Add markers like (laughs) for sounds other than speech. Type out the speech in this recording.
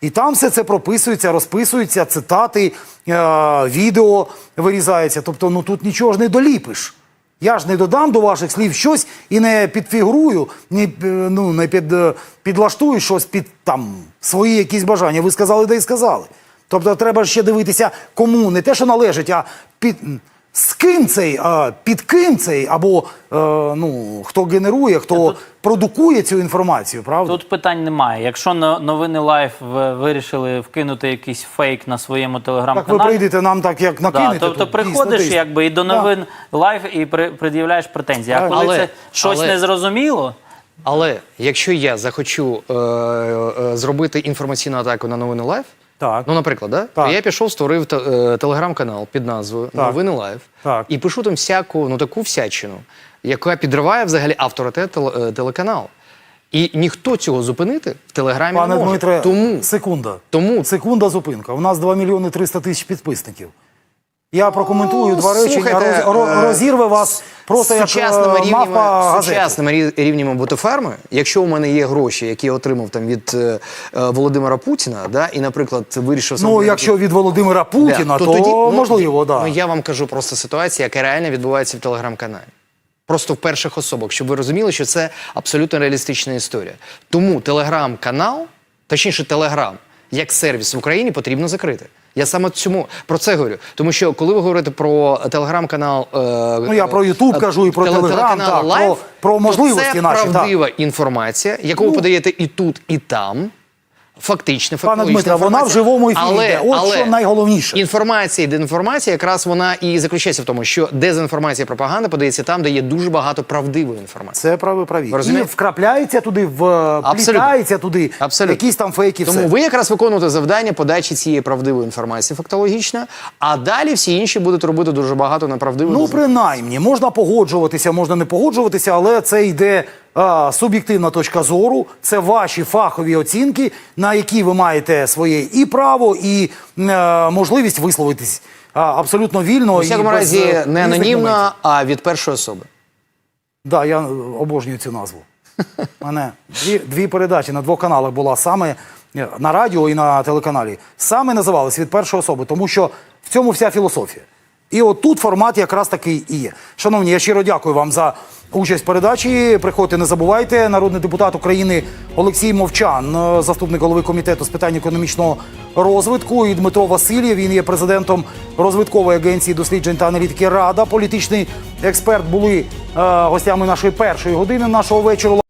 І там все це прописується, розписується, цитати, е, відео вирізається. Тобто, ну тут нічого ж не доліпиш. Я ж не додам до ваших слів щось і не підфігурую, не, е, ну, не під, е, підлаштую щось під там свої якісь бажання. Ви сказали, де і сказали. Тобто треба ще дивитися, кому не те, що належить, а під з ким цей, а під ким цей, або е, ну, хто генерує, хто Тут- продукує цю інформацію, правда? Тут питань немає. Якщо на новини лайф вирішили вкинути якийсь фейк на своєму Так ви прийдете нам так, як накинете. Да, тобто тут, приходиш дійсно, якби і до Да. новин лайф і при, пред'являєш претензії. А коли Але- це щось але- незрозуміло, Але якщо я захочу е, е, зробити інформаційну атаку на новини лайв, Так. ну, наприклад, да? Так. я пішов, створив е, телеграм-канал під назвою Так. Новини Лайв Так. і пишу там всяку ну таку всячину, яка підриває взагалі авторитет теле- е, телеканалу. І ніхто цього зупинити в телеграмі Пане не може. Дмитре, Тому секунда. Тому- Секунда зупинка. У нас 2 мільйони 300 тисяч підписників. Я прокоментую Ну, два слухайте, роз, ро- е, розірве вас просто як сучасними е, рівнями, сучасними рі- рівнями ботоферми, якщо у мене є гроші, які я отримав там від е, е, Володимира Путіна, да, і, наприклад, вирішив сам Ну, якщо від Володимира Путіна, Да, то, можливо, так. Ну, я вам кажу просто ситуацію, яка реально відбувається в телеграм-каналі. Просто в перших особах, щоб ви розуміли, що це абсолютно реалістична історія. Тому телеграм-канал, точніше, телеграм, як сервіс в Україні потрібно закрити. Я саме цьому про це говорю. Тому що коли ви говорите про телеграм-канал, е, Ну, я про Ютуб кажу і про телеграм, так, Live, про- про то можливості це наші, так. правдива інформація, яку ви подаєте і тут, і там. Фактично, Пане Дмитре, вона в живому ефірі але, йде. От але що найголовніше. Інформація і дезінформація, якраз вона і заключається в тому, що дезінформація і пропаганда подається там, де є дуже багато правдивої інформації. Це праві праві. І вкрапляється туди, вплітається туди Абсолютно. якісь там фейки. Тому все. ви якраз виконуєте завдання подачі цієї правдивої інформації фактологічно, а далі всі інші будуть робити дуже багато неправдивої. Ну, дезінформації. принаймні, можна погоджуватися, можна не погоджуватися, але це йде а, суб'єктивна точка зору. Це ваші фахові оцінки, на які ви маєте своє і право, і е, можливість висловитись а, абсолютно вільно. У і всякому без, разі, е, не анонімно, а від першої особи. Да, я обожнюю цю назву. У (laughs) мене дві, дві передачі на двох каналах була саме е, на радіо і на телеканалі. Саме називалися від першої особи, тому що в цьому вся філософія. І от тут формат якраз такий і є. Шановні, я щиро дякую вам за участь в передачі. Приходьте, не забувайте. Народний депутат України Олексій Мовчан, е, заступник голови комітету з питань економічного розвитку, і Дмитро Васильєв. Він є президентом розвиткової агенції досліджень та аналітики Рада. Політичний експерт були е, гостями нашої першої години нашого вечора.